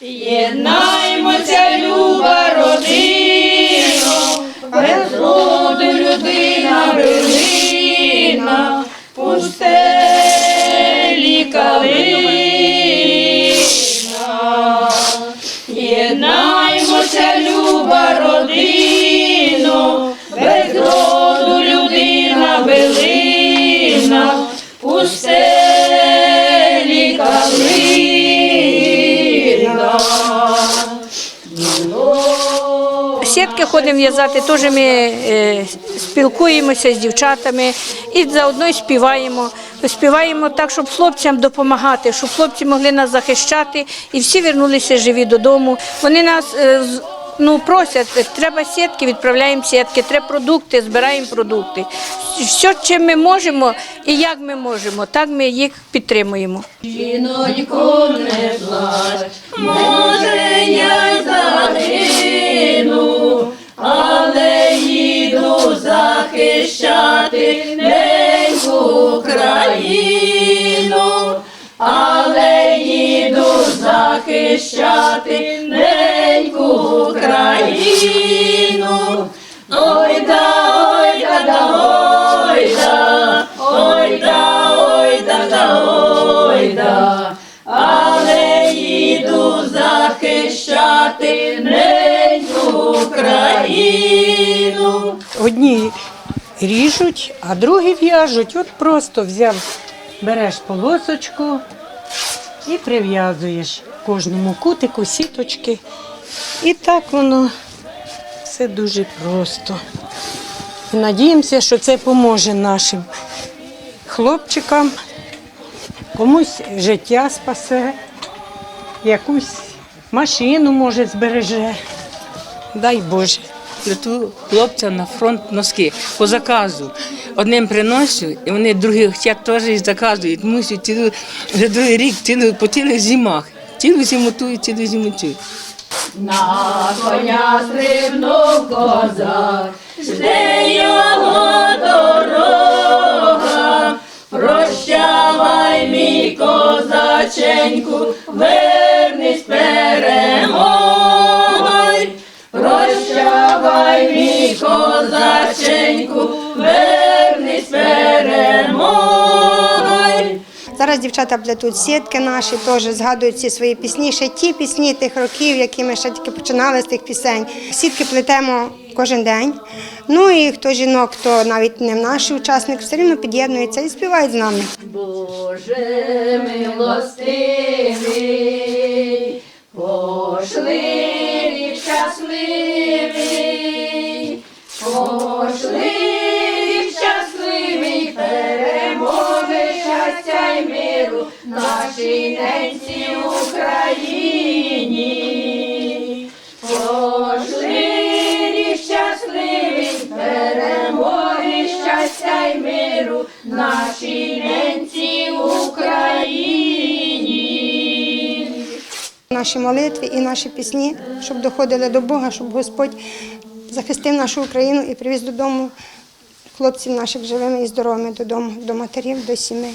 Єднаймося, люба родино, без роду людина билина, пустелі калина. Сітки ходимо в'язати, теж ми е, спілкуємося з дівчатами і заодно співаємо. Співаємо так, щоб хлопцям допомагати, щоб хлопці могли нас захищати і всі вернулися живі додому. Вони нас е, ну, просять, треба сітки, відправляємо сітки, треба продукти, збираємо продукти. Все, чим ми можемо і як ми можемо, так ми їх підтримуємо. Жінонько, не плач, може я загину, захищати неньку країну, але їду захищати неньку країну. Ой да, ой да, да, ой да, ой да, ой да, да, ой да, але їду захищати неньку країну. Одні ріжуть, а другі в'яжуть. От просто взяв, береш полосочку і прив'язуєш кожному кутику сіточки. І так воно все дуже просто. І надіємося, що це поможе нашим хлопчикам, комусь життя спасе, якусь машину може збереже. Дай Боже. Плету хлопцям на фронт носки по заказу. Одним приношу, і вони хочуть теж заказують. Мусять цілу, вже другий рік цілу, по цілих зимах. Цілу зиму ту і цілу зиму цю. На коня стрибнув козак, жде його дорога. Прощавай, мій козаченьку, вернись перемогою. Козаченьку, вернись перемогою. Зараз дівчата плетуть сітки наші, теж згадують ці свої пісні, ще ті пісні тих років, які ми ще тільки починали з тих пісень. Сітки плетемо кожен день. Ну і хто жінок, хто навіть не наш учасник, все рівно під'єднується і співають з нами. Боже милостивий, пошли щасливий, нашій ненці Україні. Пошли щасливий, перемоги, щастя й миру нашій ненці Україні. Наші молитви і наші пісні, щоб доходили до Бога, щоб Господь захистив нашу Україну і привіз додому хлопців наших живими і здоровими додому, до матерів, до сімей.